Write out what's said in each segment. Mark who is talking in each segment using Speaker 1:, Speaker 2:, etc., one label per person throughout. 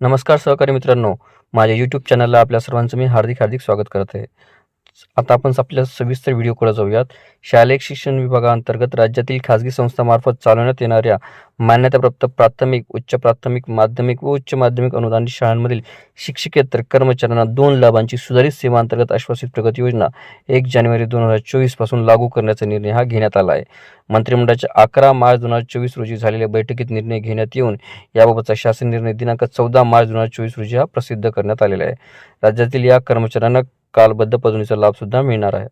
Speaker 1: नमस्कार सहकारी मित्रांनो माझ्या यूट्यूब चॅनलला आपल्या सर्वांचं मी हार्दिक हार्दिक स्वागत करत आहे. आता आपण आपल्या सविस्तर व्हिडिओकडे जाऊयात. शालेय शिक्षण विभागाअंतर्गत राज्यातील खाजगी संस्थांमार्फत चालवण्यात येणाऱ्या मान्यताप्राप्त प्राथमिक उच्च प्राथमिक माध्यमिक व उच्च माध्यमिक अनुदानित शाळांमधील शिक्षकेतर कर्मचाऱ्यांना दोन लाभांची सुधारित सेवा अंतर्गत आश्वासित प्रगती योजना एक जानेवारी दोन हजार चोवीसपासून लागू करण्याचा निर्णय हा घेण्यात आला आहे. मंत्रिमंडळाच्या अकरा मार्च दोन हजार चोवीस रोजी झालेल्या बैठकीत निर्णय घेण्यात येऊन याबाबतचा शासन निर्णय दिनांक चौदा मार्च दोन हजार चोवीस रोजी हा प्रसिद्ध करण्यात आलेला आहे. राज्यातील या कर्मचाऱ्यांना कालबद्ध पदवीचा लाभ सुद्धा मिळणार आहे.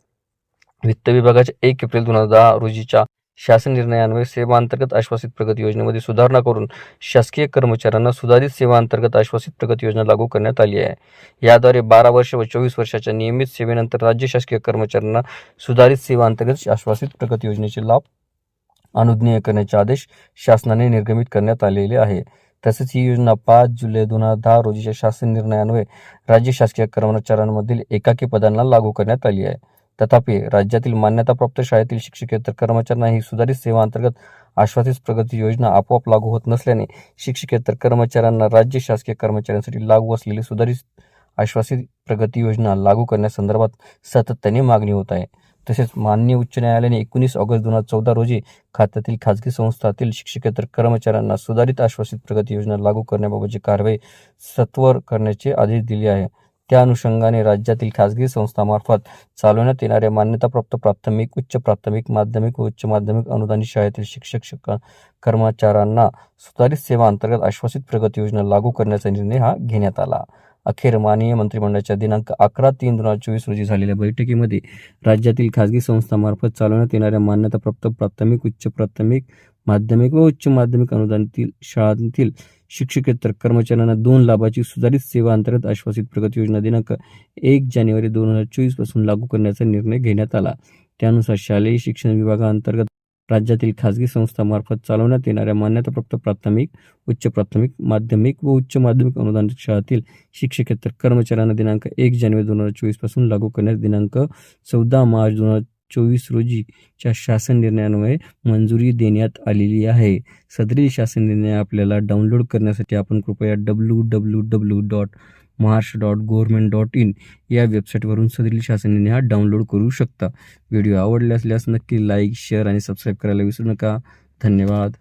Speaker 1: वित्त विभागाच्या एक एप्रिल दोन हजार दहा रोजीच्या शासन निर्णयान्वये सेवांतर्गत आश्वासित प्रगती योजनेमध्ये सुधारणा करून शासकीय कर्मचाऱ्यांना सुधारित सेवा अंतर्गत आश्वासित प्रगती योजना लागू करण्यात आली आहे. याद्वारे बारा वर्ष व चोवीस वर्षाच्या नियमित सेवेनंतर राज्य शासकीय कर्मचाऱ्यांना सुधारित सेवांतर्गत आश्वासित प्रगती योजनेचे लाभ अनुज्ञेय करण्याचे आदेश शासनाने निर्गमित करण्यात आलेले आहे. तसेच ही योजना पाच जुलै दोन हजार दहा रोजीच्या शासन निर्णयान्वये राज्य शासकीय कर्मचाऱ्यांमधील एकाकी पदांना लागू करण्यात आली आहे. तथापि राज्यातील मान्यताप्राप्त शाळेतील शिक्षकेतर कर्मचाऱ्यांना ही सुधारित सेवा अंतर्गत आश्वासित प्रगती योजना आपोआप लागू होत नसल्याने शिक्षकेतर कर्मचाऱ्यांना राज्य शासकीय कर्मचाऱ्यांसाठी लागू असलेली सुधारित आश्वासित प्रगती योजना लागू करण्यासंदर्भात सातत्याने मागणी होत आहे. तसेच माननीय उच्च न्यायालयाने एकोणीस ऑगस्ट दोन हजार चौदा रोजी खात्यातील खाजगी संस्थातील शिक्षकेतर कर्मचाऱ्यांना सुधारित आश्वासित प्रगती योजना लागू करण्याबाबतची कारवाई सत्वर करण्याचे आदेश दिले आहे. त्या अनुषंगाने राज्यातील खाजगी संस्थामार्फत चालवण्यात येणाऱ्या मान्यताप्राप्त प्राथमिक उच्च प्राथमिक माध्यमिक व उच्च माध्यमिक अनुदानित शाळेतील शिक्षक कर्मचाऱ्यांना सुधारित सेवा अंतर्गत आश्वासित प्रगती योजना लागू करण्याचा निर्णय हा घेण्यात आला. अखेर माननीय मंत्रिमंडळाच्या दिनांक अकरा तीन दोन हजार चोवीस रोजी झालेल्या बैठकीमध्ये राज्यातील खाजगी संस्थांमार्फत चालवण्यात येणाऱ्या मान्यताप्राप्त प्राथमिक उच्च प्राथमिक माध्यमिक व उच्च माध्यमिक अनुदानातील शाळांतील शिक्षकेतर कर्मचाऱ्यांना दोन लाभाची सुधारित सेवा अंतर्गत आश्वासित प्रगती योजना दिनांक एक जानेवारी दोन हजार चोवीसपासून लागू करण्याचा निर्णय घेण्यात आला. त्यानुसार शालेय शिक्षण विभागाअंतर्गत राज्यातील खाजगी संस्थांमार्फत चालवण्यात येणाऱ्या मान्यताप्राप्त प्राथमिक उच्च प्राथमिक माध्यमिक व उच्च माध्यमिक अनुदानित शाळातील शिक्षकेतर कर्मचाऱ्यांना दिनांक एक जानेवारी दोन हजार चोवीसपासून लागू करण्यास दिनांक चौदा मार्च दोन हजार चोवीस रोजीच्या शासन निर्णयान्वये मंजुरी देण्यात आलेली आहे. सदरील शासन निर्णय आपल्याला डाउनलोड करण्यासाठी आपण कृपया W W W dot Maharashtra dot government dot in या वेबसाईटवरून सदरील शासनाने हा डाउनलोड करू शकता. व्हिडिओ आवडले असल्यास नक्की लाईक शेअर आणि सबस्क्राईब करायला विसरू नका. धन्यवाद.